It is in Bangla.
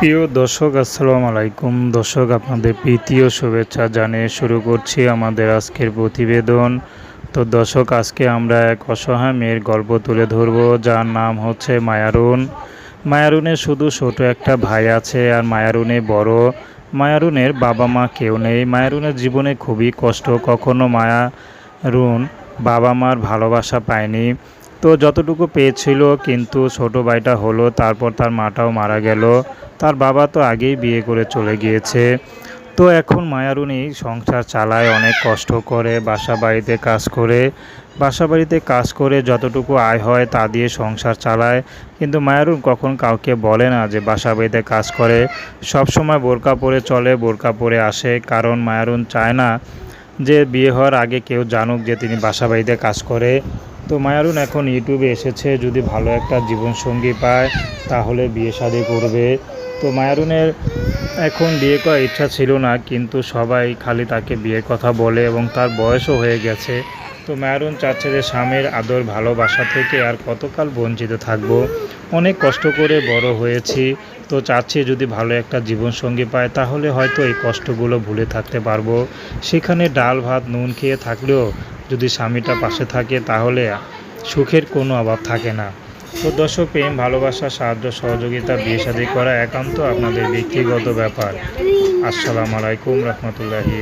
প্রিয় দর্শক, আসসালামু আলাইকুম। দর্শক, আপনাদের প্রীতি ও শুভেচ্ছা জানিয়ে শুরু করছি আমাদের আজকের প্রতিবেদন। তো দর্শক, আজকে আমরা এক অসহায় মেয়ের গল্প তুলে ধরব, যার নাম হচ্ছে মায়ারুন। মায়ারুনের শুধু ছোট একটা ভাই আছে আর মায়ারুনে বড়। মায়ারুনের বাবা মা কেউ নেই। মায়ারুনের জীবনে খুবই কষ্ট, কখনো মায়ারুন বাবা মার ভালোবাসা পায়নি। তো যতটুকু পেয়েছিল, কিন্তু ছোট ভাইটা হলো, তারপর তার মাটাও মারা গেল। তার বাবা তো আগেই বিয়ে করে চলে গিয়েছে। তো এখন মায়ারুনি সংসার চালায়, অনেক কষ্ট করে বাসা বাড়িতে কাজ করে। বাসা বাড়িতে কাজ করে যতটুকু আয় হয় তা দিয়ে সংসার চালায়। কিন্তু মায়ারুন কখন কাউকে বলে না যে বাসা বাড়িতে কাজ করে। সব সময় বোরকা পরে চলে, বোরকা পরে আসে। কারণ মায়ারুন চায় না যে বিয়ে হওয়ার আগে কেউ জানুক যে তিনি বাসা বাড়িতে কাজ করে। তো মায়ারুন এখন ইউটিউবে এসেছে, যদি ভালো একটা জীবনসঙ্গী পায়, তাহলে বিয়ে শাদী করবে। তো মায়ারুনের এখন বিয়ে করার ইচ্ছা ছিল না, কিন্তু সবাই খালি তাকে বিয়ের কথা বলে এবং তার বয়সও হয়ে গেছে। তো মায়ারুন চাচ্ছে যে স্বামীর আদর ভালোবাসা থেকে আর কতকাল বঞ্চিত থাকব। অনেক কষ্ট করে বড় হয়েছি, তো চাচ্ছি যদি ভালো একটা জীবনসঙ্গী পায় তাহলে হয়তো এই কষ্টগুলো ভুলে থাকতে পারব। সেখানে ডাল, ভাত, নুন খেয়ে থাকলেও যদি স্বামীটা পাশে থাকে, তাহলে সুখের কোনো অভাব থাকে না। তো দর্শক প্রেম, ভালোবাসা, সাহায্য, সহযোগিতা, বিয়ে শাদী করা একান্ত আপনাদের ব্যক্তিগত ব্যাপার। আসসালামু আলাইকুম রহমতুল্লাহি।